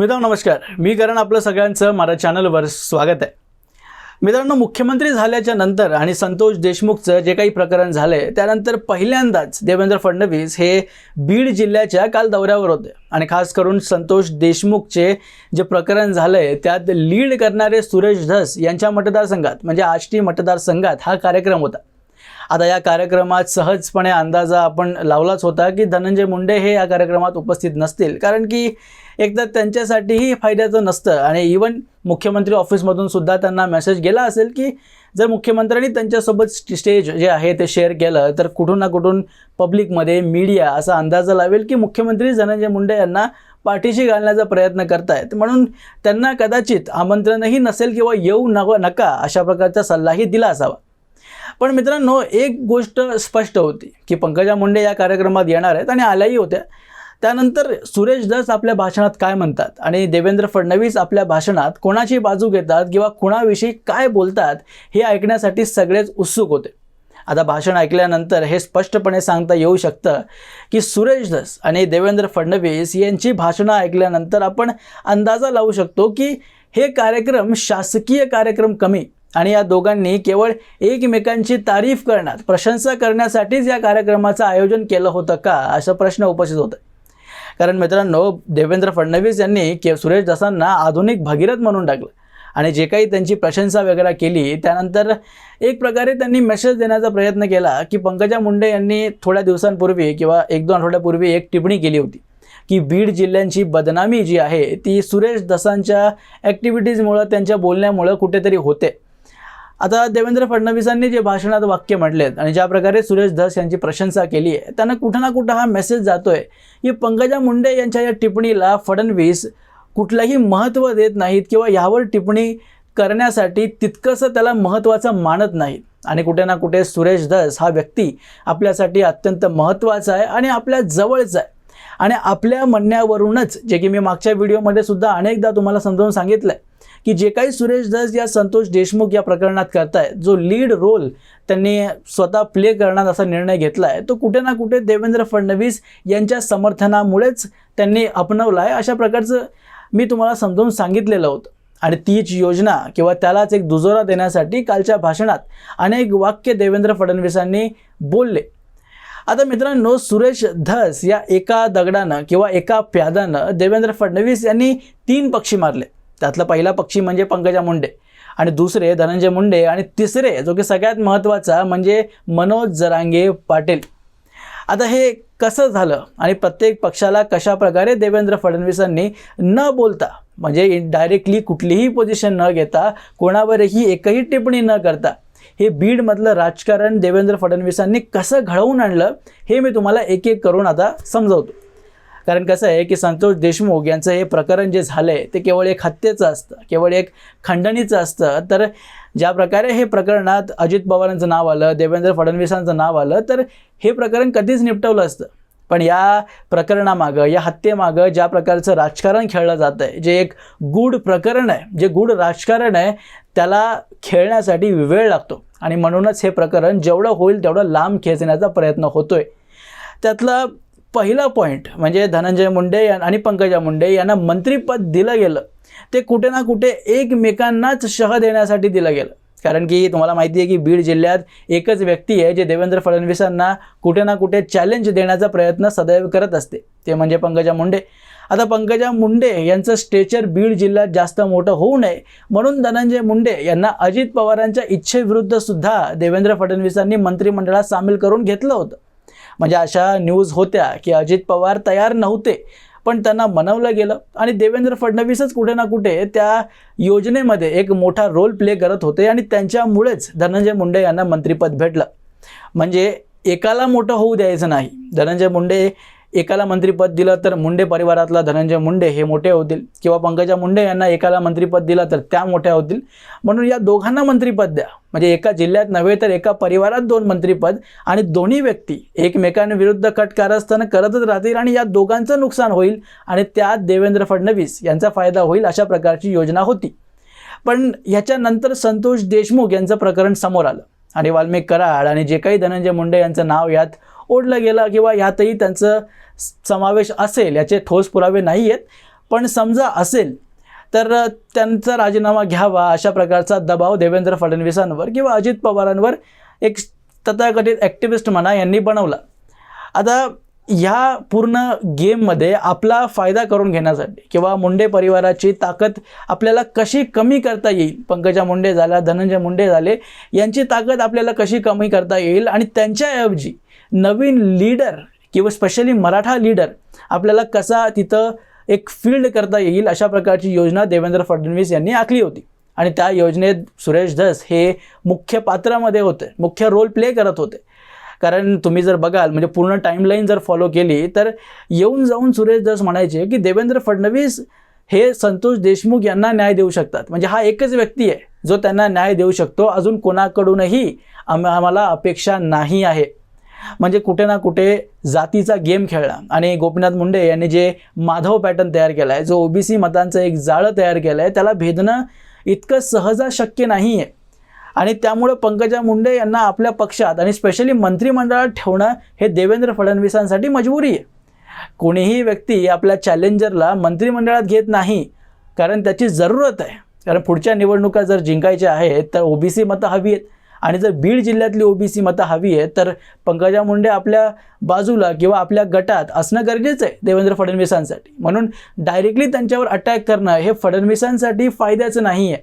मित्रांनो नमस्कार. मी करण आपलं सगळ्यांचं माझ्या चॅनलवर स्वागत आहे. मित्रांनो मुख्यमंत्री झाल्याच्यानंतर आणि संतोष देशमुखचं जे काही प्रकरण झालं आहे त्यानंतर पहिल्यांदाच देवेंद्र फडणवीस हे बीड जिल्ह्याच्या काल दौऱ्यावर होते. आणि खास करून संतोष देशमुखचे जे प्रकरण झालं आहे त्यात लीड करणारे सुरेश धस यांच्या मतदारसंघात म्हणजे आष्टी मतदारसंघात हा कार्यक्रम होता. आता या कार्यक्रमात सहजपणे अंदाजा आपण लावलाच होता की धनंजय मुंडे हे या कार्यक्रमात उपस्थित नसतील. कारण की एकतर त्यांच्यासाठीही फायद्याचं नसतं आणि इवन मुख्यमंत्री ऑफिसमधून सुद्धा त्यांना मेसेज गेला असेल की जर मुख्यमंत्र्यांनी त्यांच्यासोबत स्टेज जे आहे ते शेअर केलं तर कुठून ना कुठून पब्लिकमध्ये मीडिया असा अंदाजा लावेल की मुख्यमंत्री धनंजय मुंडे यांना पाठीशी घालण्याचा प्रयत्न करतायत. म्हणून त्यांना कदाचित आमंत्रणही नसेल किंवा येऊ नव नका अशा प्रकारचा सल्लाही दिला असावा. पण मित्रांनो एक गोष्ट स्पष्ट होती की पंकजा मुंडे या कार्यक्रमात येणार आहेत आणि आल्याही होत्या. त्यानंतर सुरेश दास आपल्या भाषणात काय म्हणतात आणि देवेंद्र फडणवीस आपल्या भाषणात कोणाची बाजू घेतात किंवा कोणाविषयी काय बोलतात हे ऐकण्यासाठी सगळेच उत्सुक होते. आता भाषण ऐकल्यानंतर हे स्पष्टपणे सांगता येऊ शकतं की सुरेश दास आणि देवेंद्र फडणवीस यांची भाषणं ऐकल्यानंतर आपण अंदाजा लावू शकतो की हे कार्यक्रम शासकीय कार्यक्रम कमी आणि या दोघांनी केवळ एकमेकांची तारीफ करण्यात प्रशंसा करण्यासाठीच या कार्यक्रमाचं आयोजन केलं होतं का असा प्रश्न उपस्थित होता कारण मित्रांनो देवेंद्र फडणवीस यांनी के सुरेश दासांना आधुनिक भगीरथ म्हणून टाकलं. आणि जे काही त्यांची प्रशंसा वगैरे केली त्यानंतर एक प्रकारे त्यांनी मेसेज देण्याचा प्रयत्न केला की पंकजा मुंडे यांनी थोड्या दिवसांपूर्वी किंवा एक दोन आठवड्यापूर्वी एक टिप्पणी केली होती की बीड जिल्ह्यांची बदनामी जी आहे ती सुरेश दसांच्या ॲक्टिव्हिटीजमुळं त्यांच्या बोलण्यामुळं कुठेतरी होते. आता देवेंद्र फडणवीसांनी जे भाषणात वाक्य म्हटलेत आणि ज्या प्रकारे सुरेश धस यांची प्रशंसा केली आहे त्यांना कुठं ना कुठं हा मेसेज जातोय. की पंकजा मुंडे यांच्या या टिप्पणीला फडणवीस कुठलंही महत्त्व देत नाहीत किंवा यावर टिप्पणी करण्यासाठी तितकंसं त्याला महत्त्वाचं मानत नाहीत. आणि कुठे ना कुठे सुरेश धस हा व्यक्ती आपल्यासाठी अत्यंत महत्त्वाचा आहे आणि आपल्या जवळचा आहे. आणि आपल्या म्हणण्यावरूनच जे की मी मागच्या व्हिडिओमध्ये सुद्धा अनेकदा तुम्हाला समजावून सांगितलं आहे की जे काही सुरेश धस या संतोष देशमुख या प्रकरणात करतायत जो लीड रोल त्यांनी स्वतः प्ले करण्यात असा निर्णय घेतला आहे तो कुठे ना कुठे देवेंद्र फडणवीस यांच्या समर्थनामुळेच त्यांनी अपनवला आहे अशा प्रकारचं मी तुम्हाला समजावून सांगितलेलं होतं. आणि तीच योजना किंवा त्यालाच एक दुजोरा देण्यासाठी कालच्या भाषणात अनेक वाक्य देवेंद्र फडणवीसांनी बोलले. आता मित्रांनो सुरेश धस या एका दगडानं किंवा एका प्यादानं देवेंद्र फडणवीस यांनी तीन पक्षी मारले. त्यातला पहिला पक्षी म्हणजे पंकजा मुंडे. आणि दुसरे धनंजय मुंडे आणि तिसरे जो की सगळ्यात महत्त्वाचा म्हणजे मनोज जरांगे पाटील. आता हे कसं झालं आणि प्रत्येक पक्षाला कशा प्रकारे देवेंद्र फडणवीसांनी न बोलता म्हणजे डायरेक्टली कुठलीही पोझिशन न घेता कोणावरही एकही टिप्पणी न करता हे बीडमधलं राजकारण देवेंद्र फडणवीसांनी कसं घडवून आणलं हे मी तुम्हाला एक एक करून आता समजवतो. कारण कसं आहे की संतोष देशमुख यांचं हे प्रकरण जे झालं आहे ते केवळ एक हत्येचं असतं केवळ एक खंडणीचं असतं. तर ज्या प्रकारे हे प्रकरणात अजित पवारांचं नाव आलं देवेंद्र फडणवीसांचं नाव आलं तर हे प्रकरण कधीच निपटवलं असतं. पण या प्रकरणामागं या हत्येमागं ज्या प्रकारचं राजकारण खेळलं जातं आहे जे एक गूढ प्रकरण आहे जे गूढ राजकारण आहे त्याला खेळण्यासाठी वेळ लागतो. आणि म्हणूनच हे प्रकरण जेवढं होईल तेवढं लांब खेचण्याचा प्रयत्न होतो आहे त्यातलं पहिला पॉईंट म्हणजे धनंजय मुंडे यां- आणि पंकजा मुंडे यांना मंत्रीपद दिलं गेलं. ते कुठे ना कुठे एकमेकांनाच शह देण्यासाठी दिलं गेलं. कारण की तुम्हाला माहिती आहे की बीड जिल्ह्यात एकच व्यक्ती आहे जे देवेंद्र फडणवीसांना कुठे ना कुठे चॅलेंज देण्याचा प्रयत्न सदैव करत असते. ते म्हणजे पंकजा मुंडे. आता पंकजा मुंडे यांचं स्टेचर बीड जिल्ह्यात जास्त मोठं होऊ नये म्हणून धनंजय मुंडे यांना अजित पवारांच्या इच्छेविरुद्ध सुद्धा देवेंद्र फडणवीसांनी मंत्रिमंडळात सामील करून घेतलं होतं. म्हणजे अशा न्यूज होत्या की अजित पवार तयार नव्हते. पण त्यांना मनवलं गेलं आणि देवेंद्र फडणवीसच कुठे ना कुठे त्या योजनेमध्ये एक मोठा रोल प्ले करत होते आणि त्यांच्यामुळेच धनंजय मुंडे यांना मंत्रिपद भेटलं. म्हणजे एकाला मोठं होऊ द्यायचं नाही. धनंजय मुंडे एकाला मंत्रिपद दिलं तर मुंडे परिवारातला धनंजय मुंडे हे मोठे होतील किंवा पंकजा मुंडे यांना एकाला मंत्रिपद दिलं तर त्या मोठ्या होतील. म्हणून या दोघांना मंत्रिपद द्या. म्हणजे एका जिल्ह्यात नव्हे तर एका परिवारात दोन मंत्रिपद आणि दोन्ही व्यक्ती एकमेकांविरुद्ध कट कारस्थानं करतच राहतील आणि या दोघांचं नुकसान होईल आणि त्यात देवेंद्र फडणवीस यांचा फायदा होईल अशा प्रकारची योजना होती. पण ह्याच्यानंतर संतोष देशमुख यांचं प्रकरण समोर आलं. आणि वाल्मिक कराड आणि जे काही धनंजय मुंडे यांचं नाव यात ओढलं गेलं किंवा यातही त्यांचं समावेश असेल याचे ठोस पुरावे नाही आहेत. पण समजा असेल तर त्यांचा राजीनामा घ्यावा अशा प्रकारचा दबाव देवेंद्र फडणवीसांवर किंवा अजित पवारांवर एक तथाकथित ॲक्टिव्हिस्ट म्हणा यांनी बनवला. आता ह्या पूर्ण गेममध्ये आपला फायदा करून घेण्यासाठी किंवा मुंडे परिवाराची ताकद आपल्याला कशी कमी करता येईल पंकजा मुंडे झाल्या धनंजय मुंडे झाले यांची ताकद आपल्याला कशी कमी करता येईल आणि त्यांच्याऐवजी नवीन लीडर किंवा स्पेशली मराठा लीडर आपल्याला कसा तिथं एक फील्ड करता येईल अशा प्रकारची योजना देवेंद्र फडणवीस यांनी आखली होती. आणि त्या योजनेत सुरेश धस हे मुख्य पात्रामध्ये होते मुख्य रोल प्ले करत होते. कारण तुम्ही जर बघाल म्हणजे पूर्ण टाईमलाईन जर फॉलो केली तर येऊन जाऊन सुरेश धस म्हणायचे की देवेंद्र फडणवीस हे संतोष देशमुख यांना न्याय देऊ शकतात. म्हणजे हा एकच व्यक्ती आहे जो त्यांना न्याय देऊ शकतो. अजून कोणाकडूनही आम आम्हाला अपेक्षा नाही आहे. म्हणजे कुठे ना कुठे जातीचा गेम खेळला. आणि गोपीनाथ मुंडे यांनी जे माधव पॅटर्न तयार केला आहे जो ओबीसी मतांचं एक जाळं तयार केलं आहे त्याला भेदणं इतकं सहजा शक्य नाही आहे आणि त्यामुळं पंकजा मुंडे यांना आपल्या पक्षात आणि स्पेशली मंत्रिमंडळात ठेवणं हे देवेंद्र फडणवीसांसाठी मजबुरी आहे कोणीही व्यक्ती आपल्या चॅलेंजरला मंत्रिमंडळात घेत नाही कारण त्याची जरूरत आहे. कारण पुढच्या निवडणुका जर जिंकायच्या आहेत तर ओबीसी मतं हवी आहेत आणि जर बीड जिल्ह्यातली ओबीसी मतं हवी आहेत तर पंकजा मुंडे आपल्या बाजूला किंवा आपल्या गटात असणं गरजेचं आहे देवेंद्र फडणवीसांसाठी. म्हणून डायरेक्टली त्यांच्यावर अटॅक करणं हे फडणवीसांसाठी फायद्याचं नाही आहे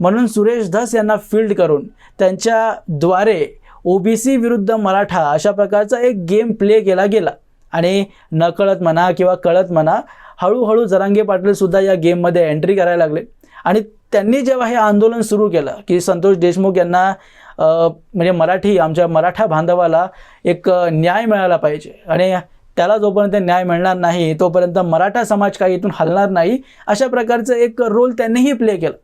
म्हणून सुरेश धस यांना फील्ड करून त्यांच्याद्वारे ओबीसी विरुद्ध मराठा अशा प्रकारचा एक गेम प्ले केला गेला. आणि नकळत म्हणा किंवा कळत म्हणा हळूहळू जरांगे पाटीलसुद्धा या गेममध्ये एंट्री करायला लागले. आणि त्यांनी जेव्हा हे आंदोलन सुरू केलं की संतोष देशमुख यांना म्हणजे मराठी आमच्या मराठा बांधवाला एक न्याय मिळाला पाहिजे. आणि त्याला जोपर्यंत न्याय मिळणार नाही तोपर्यंत मराठा समाज काही इथून हलणार नाही अशा प्रकारचं एक रोल त्यांनीही प्ले केलं.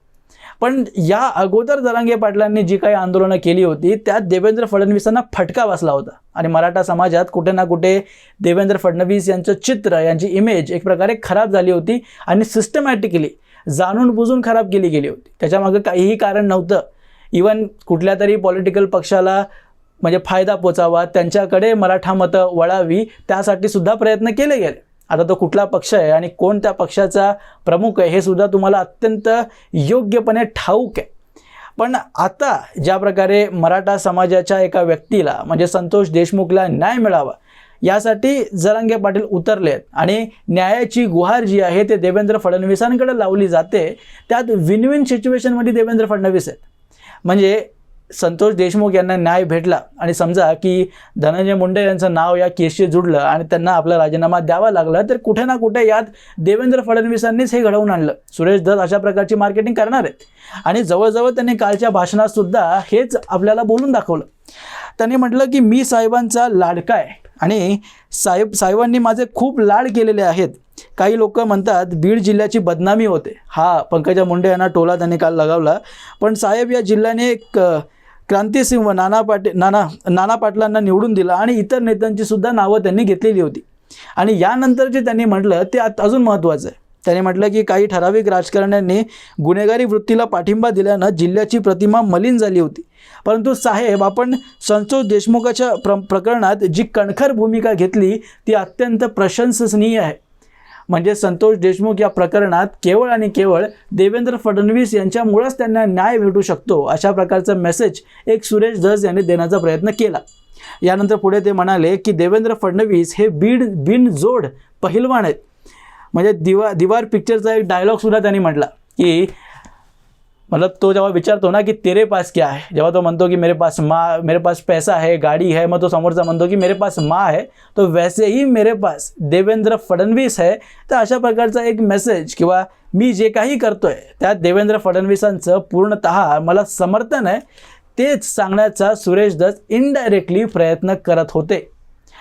पण या अगोदर जरांगे पाटलांनी जी काही आंदोलनं केली होती त्यात देवेंद्र फडणवीसांना फटका बसला होता. आणि मराठा समाजात कुठे ना कुठे देवेंद्र फडणवीस यांचं चित्र यांची इमेज एक प्रकारे खराब झाली होती आणि सिस्टमॅटिकली जाणून बुजून खराब केली गेली होती. त्याच्यामागं काहीही कारण नव्हतं. इवन कुठल्या तरी पॉलिटिकल पक्षाला म्हणजे फायदा पोचावा त्यांच्याकडे मराठा मतं वळावी त्यासाठी सुद्धा प्रयत्न केले गेले. आता तो कुठला पक्ष आहे आणि कोण त्या पक्षाचा प्रमुख आहे हे सुद्धा तुम्हाला अत्यंत योग्यपणे ठाऊक आहे. पण आता ज्या प्रकारे मराठा समाजाच्या एका व्यक्तीला म्हणजे संतोष देशमुखला न्याय मिळावा यासाठी जरांगे पाटील उतरले आहेत आणि न्यायाची गुहार जी आहे ते देवेंद्र फडणवीसांकडे लावली जाते. त्यात विन विन सिच्युएशनमध्ये देवेंद्र फडणवीस आहेत. म्हणजे संतोष देशमुख यांना न्याय भेटला. आणि समजा की धनंजय मुंडे यांचं नाव या केसशी जुडलं आणि त्यांना आपला राजीनामा द्यावा लागला तर कुठे ना कुठे यात देवेंद्र फडणवीसांनीच हे घडवून आणलं. सुरेश दत्त अशा प्रकारची मार्केटिंग करणार आहेत. आणि जवळजवळ त्यांनी कालच्या भाषणात सुद्धा हेच आपल्याला बोलून दाखवलं. त्यांनी म्हटलं की मी साहेबांचा लाडका आहे. आणि साहेब साहेबांनी माझे खूप लाड केलेले आहेत. काही लोक म्हणतात बीड जिल्ह्याची बदनामी होते. हा पंकजा मुंडे यांना टोला त्यांनी काल लगावला. पण साहेब या जिल्ह्याने एक क्रांतीसिंह क्रांतिसिंह नाना पाटे नाना नाना पाटलांना निवडून दिला आणि इतर नेत्यांची सुद्धा नावं त्यांनी घेतलेली होती. आणि यानंतर जे त्यांनी म्हटलं ते आत- अजून महत्त्वाचं आहे. त्याने म्हटलं की काही ठराविक राजकारण्यांनी गुन्हेगारी वृत्तीला पाठिंबा दिल्यानं जिल्ह्याची प्रतिमा मलिन झाली होती. परंतु साहेब आपण संतोष देशमुखाच्या प्र प्रकरणात जी कणखर भूमिका घेतली ती अत्यंत प्रशंसनीय आहे. म्हणजे संतोष देशमुख या प्रकरणात केवळ आणि केवळ देवेंद्र फडणवीस यांच्यामुळेच त्यांना न्याय भेटू शकतो अशा प्रकारचा मेसेज एक सुरेश धस यांनी देण्याचा प्रयत्न केला. यानंतर पुढे ते म्हणाले की देवेंद्र फडणवीस हे बीड बिनजोड पहिलवान आहेत. म्हणजे दिवा दिवार पिक्चरचा एक डायलॉगसुद्धा त्यांनी म्हटला की मतलब तो जेव्हा विचारतो ना की तेरे पास क्या आहे जेव्हा तो म्हणतो की मेरे पास माँ मेरे पास पैसा है गाडी है मग तो समोरचा म्हणतो की मेरे पास माँ आहे तो वैसेही मेरे पास देवेंद्र फडणवीस आहे तर अशा प्रकारचा एक मेसेज किंवा मी जे काही करतोय त्यात देवेंद्र फडणवीसांचं पूर्णतः मला समर्थन आहे. तेच सांगण्याचा सुरेश दत्त इनडायरेक्टली प्रयत्न करत होते.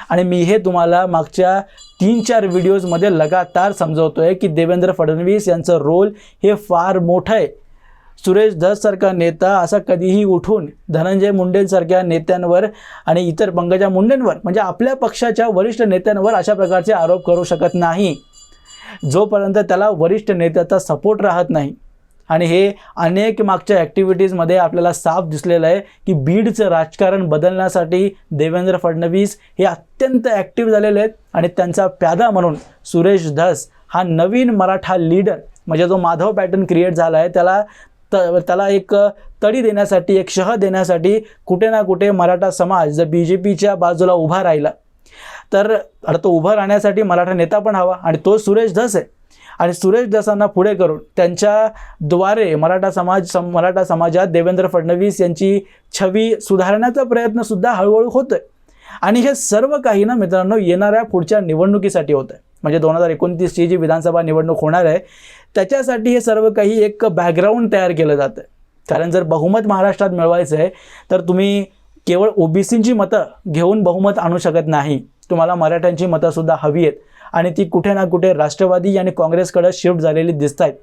आणि मी हे तुम्हाला मागच्या तीन चार व्हिडिओजमध्ये लगातार समजवतो आहे की देवेंद्र फडणवीस यांचं रोल हे फार मोठं आहे. सुरेश धससारखा नेता असा कधीही उठून धनंजय मुंडेंसारख्या नेत्यांवर आणि इतर पंकजा मुंडेंवर म्हणजे आपल्या पक्षाच्या वरिष्ठ नेत्यांवर अशा प्रकारचे आरोप करू शकत नाही. जोपर्यंत त्याला वरिष्ठ नेत्याचा सपोर्ट राहत नाही. आणि हे अनेक मागच्या ॲक्टिव्हिटीजमध्ये आपल्याला साफ दिसलेलं आहे की बीडचं राजकारण बदलण्यासाठी देवेंद्र फडणवीस हे अत्यंत ॲक्टिव्ह झालेले आहेत. आणि त्यांचा प्यादा म्हणून सुरेश धस हा नवीन मराठा लीडर म्हणजे जो माधव पॅटर्न क्रिएट झाला आहे त्याला त त्याला एक तडी देण्यासाठी एक शह देण्यासाठी कुठे ना कुठे मराठा समाज जर बी जे पीच्या बाजूला उभा राहिला तर आता तो उभा राहण्यासाठी मराठा नेता पण हवा आणि तो सुरेश धस आहे. आणि सुरेश दासांना पुढे करून त्यांच्याद्वारे मराठा समाज सम मराठा समाजात देवेंद्र फडणवीस यांची छवी सुधारण्याचा प्रयत्नसुद्धा हळूहळू होतो आहे आणि हे सर्व काही ना मित्रांनो येणाऱ्या पुढच्या निवडणुकीसाठी होतं आहे म्हणजे दोन हजार एकोणतीसची जी विधानसभा निवडणूक होणार आहे त्याच्यासाठी हे सर्व काही एक बॅकग्राऊंड तयार केलं जातं कारण जर बहुमत महाराष्ट्रात मिळवायचं आहे तर तुम्ही केवळ ओबीसींची मतं घेऊन बहुमत आणू शकत नाही. तुम्हाला मराठ्यांची मतंसुद्धा हवी आहेत. आणि ती कुठे ना कुठे राष्ट्रवादी आणि काँग्रेसकडे शिफ्ट झालेली दिसत आहेत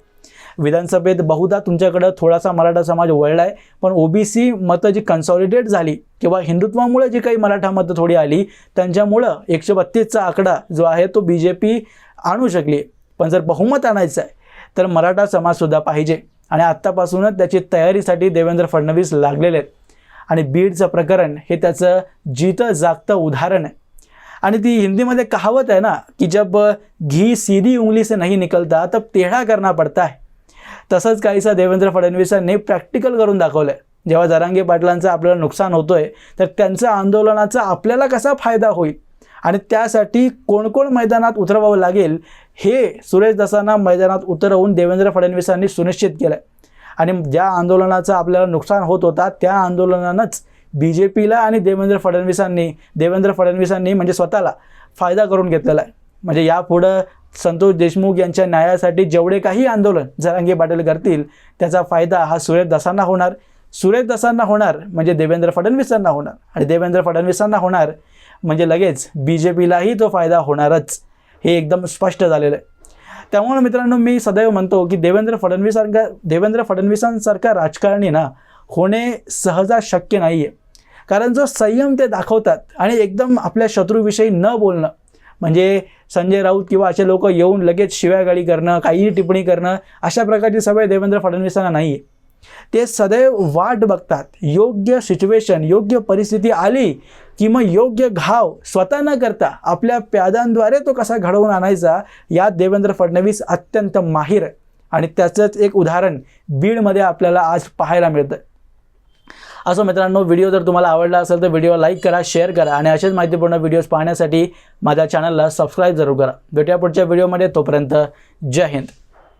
विधानसभेत बहुधा तुमच्याकडं थोडासा मराठा समाज वळला आहे पण ओबीसी मतं जी कन्सॉलिडेट झाली किंवा हिंदुत्वामुळे जी काही मराठा मतं थोडी आली त्यांच्यामुळं एकशे बत्तीसचा आकडा जो आहे तो बी जे पी आणू शकली. पण जर बहुमत आणायचं आहे तर मराठा समाजसुद्धा पाहिजे. आणि आत्तापासूनच त्याची तयारीसाठी देवेंद्र फडणवीस लागलेले आहेत. आणि बीडचं प्रकरण हे त्याचं जितं जागतं उदाहरण आहे. आणि ती हिंदीमध्ये कहावत आहे ना की जब घी सीधी उंगली से नाही निकलता तब टेढ़ा करना पडता है. तसंच काहीसा देवेंद्र फडणवीसांनी प्रॅक्टिकल करून दाखवलं आहे जेव्हा जरांगे पाटलांचं आपल्याला नुकसान होतोय तर त्यांचं आंदोलनाचा आपल्याला कसा फायदा होईल? आणि त्यासाठी कोणकोण मैदानात उतरवावं लागेल हे सुरेश दसांना मैदानात उतरवून देवेंद्र फडणवीसांनी सुनिश्चित केलं आहे आणि ज्या आंदोलनाचं आपल्याला नुकसान होत होता त्या आंदोलनानंच बी जे पीला आणि देवेंद्र फडणवीसांनी देवेंद्र फडणवीसांनी म्हणजे स्वतःला फायदा करून घेतलेला आहे. म्हणजे यापुढं संतोष देशमुख यांच्या न्यायासाठी जेवढे काही आंदोलन जरांगे पाटील करतील त्याचा फायदा हा सुरेश दसांना होणार. सुरेश दसांना होणार म्हणजे देवेंद्र फडणवीसांना होणार. आणि देवेंद्र फडणवीसांना होणार म्हणजे लगेच बी जे पीलाही तो फायदा होणारच हे एकदम स्पष्ट झालेलं आहे. त्यामुळे मित्रांनो मी सदैव म्हणतो की देवेंद्र फडणवीसांका देवेंद्र फडणवीसांसारखा राजकारणी ना होणे सहजा शक्य नाही आहे कारण जो संयम ते दाखवतात आणि एकदम आपल्या शत्रूविषयी न बोलणं म्हणजे संजय राऊत किंवा असे लोक येऊन लगेच शिव्यागाळी करणं काहीही टिप्पणी करणं अशा प्रकारची सवय देवेंद्र फडणवीसांना नाही आहे ते सदैव वाट बघतात. योग्य सिच्युएशन योग्य परिस्थिती आली की मग योग्य घाव स्वतः न करता आपल्या प्यादांद्वारे तो कसा घडवून आणायचा यात देवेंद्र फडणवीस अत्यंत माहीर आणि त्याचंच एक उदाहरण बीडमध्ये आपल्याला आज पाहायला मिळतं. असं मित्रांनो व्हिडिओ जर तुम्हाला आवडला असेल तर व्हिडिओ लाईक करा शेअर करा आणि असेच माहितीपूर्ण व्हिडिओज पाहण्यासाठी माझ्या चॅनलला सबस्क्राईब जरूर करा. भेटूया पुढच्या व्हिडिओमध्ये तोपर्यंत जय हिंद.